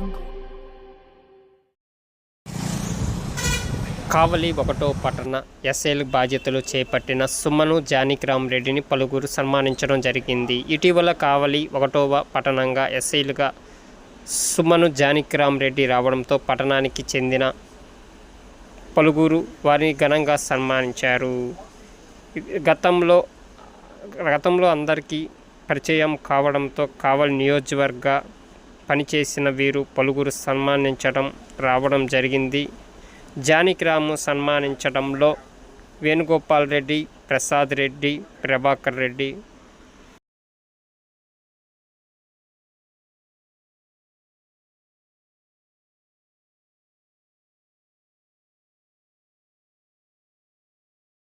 రంగు. కావలి ఒకటో పట్టణ ఎస్ఐలు బాధ్యతలు చేపట్టిన సుమను జానకిరామ్ రెడ్డిని పలువురు సన్మానించడం జరిగింది. ఇటీవల కావలి ఒకటవ పట్టణంగా ఎస్ఐలుగా సుమను జానకిరామ్ రెడ్డి రావడంతో పట్టణానికి చెందిన పలువురు వారిని ఘనంగా సన్మానించారు. గతంలో గతంలో అందరికీ పరిచయం కావడంతో కావలి నియోజకవర్గ పనిచేసిన వీరు పలువురు సన్మానించడం రావడం జరిగింది. జానకిరాము సన్మానించడంలో వేణుగోపాల్ రెడ్డి ప్రసాద్ రెడ్డి ప్రభాకర్ రెడ్డి